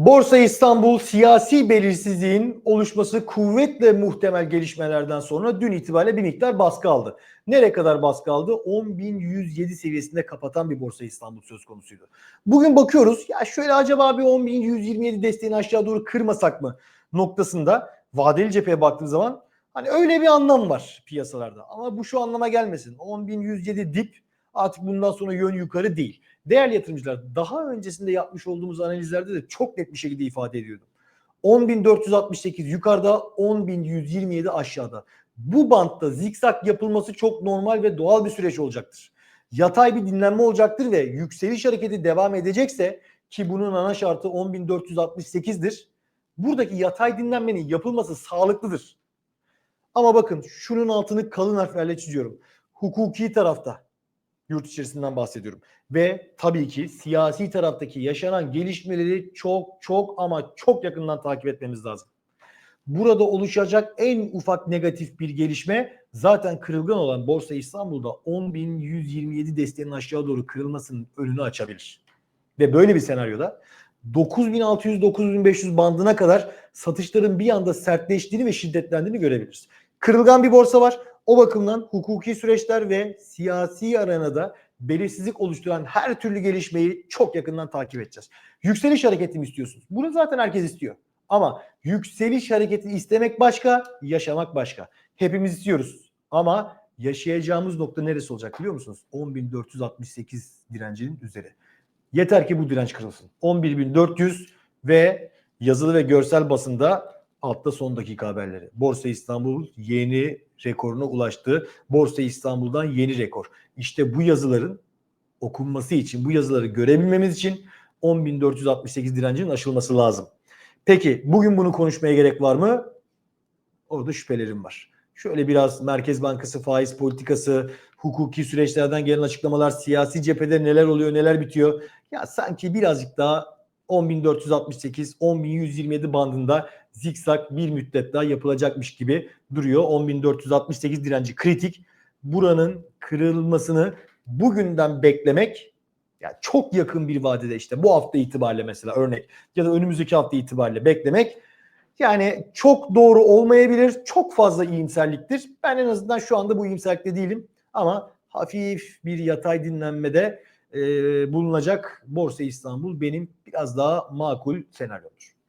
Borsa İstanbul siyasi belirsizliğin oluşması kuvvetle muhtemel gelişmelerden sonra dün itibariyle bir miktar baskı aldı. Nereye kadar baskı aldı? 10.107 seviyesinde kapatan bir Borsa İstanbul söz konusuydu. Bugün bakıyoruz ya şöyle acaba bir 10.127 desteğini aşağı doğru kırmasak mı noktasında vadeli cepheye baktığım zaman hani öyle bir anlam var piyasalarda. Ama bu şu anlama gelmesin. 10.107 dip artık bundan sonra yön yukarı değil. Değerli yatırımcılar daha öncesinde yapmış olduğumuz analizlerde de çok net bir şekilde ifade ediyordum. 10.468 yukarıda 10.127 aşağıda. Bu bantta zikzak yapılması çok normal ve doğal bir süreç olacaktır. Yatay bir dinlenme olacaktır ve yükseliş hareketi devam edecekse ki bunun ana şartı 10.468'dir. Buradaki yatay dinlenmenin yapılması sağlıklıdır. Ama bakın şunun altını kalın harflerle çiziyorum. Hukuki tarafta yurt içerisinden bahsediyorum. Ve tabii ki siyasi taraftaki yaşanan gelişmeleri çok çok ama çok yakından takip etmemiz lazım. Burada oluşacak en ufak negatif bir gelişme zaten kırılgan olan Borsa İstanbul'da 10.127 desteğinin aşağı doğru kırılmasının önünü açabilir. Ve böyle bir senaryoda 9600-9500 bandına kadar satışların bir anda sertleştiğini ve şiddetlendiğini görebiliriz. Kırılgan bir borsa var. O bakımdan hukuki süreçler ve siyasi arenada belirsizlik oluşturan her türlü gelişmeyi çok yakından takip edeceğiz. Yükseliş hareketi mi istiyorsunuz? Bunu zaten herkes istiyor. Ama yükseliş hareketi istemek başka, yaşamak başka. Hepimiz istiyoruz. Ama yaşayacağımız nokta neresi olacak biliyor musunuz? 10.468 direncinin üzeri. Yeter ki bu direnç kırılsın. 11.400 ve yazılı ve görsel basında altta son dakika haberleri. Borsa İstanbul yeni rekoruna ulaştı. Borsa İstanbul'dan yeni rekor. İşte bu yazıların okunması için, bu yazıları görebilmemiz için 10.468 direncinin aşılması lazım. Peki bugün bunu konuşmaya gerek var mı? Orada şüphelerim var. Şöyle biraz Merkez Bankası faiz politikası, hukuki süreçlerden gelen açıklamalar, siyasi cephede neler oluyor, neler bitiyor. Ya sanki birazcık daha 10.468, 10.127 bandında zikzak bir müddet daha yapılacakmış gibi duruyor. 10.468 direnci kritik. Buranın kırılmasını bugünden beklemek yani çok yakın bir vadede işte bu hafta itibariyle mesela örnek ya da önümüzdeki hafta itibariyle beklemek yani çok doğru olmayabilir. Çok fazla iyimserliktir. Ben en azından şu anda bu iyimserlikte değilim. Ama hafif bir yatay dinlenmede bulunacak Borsa İstanbul benim biraz daha makul senaryomdur.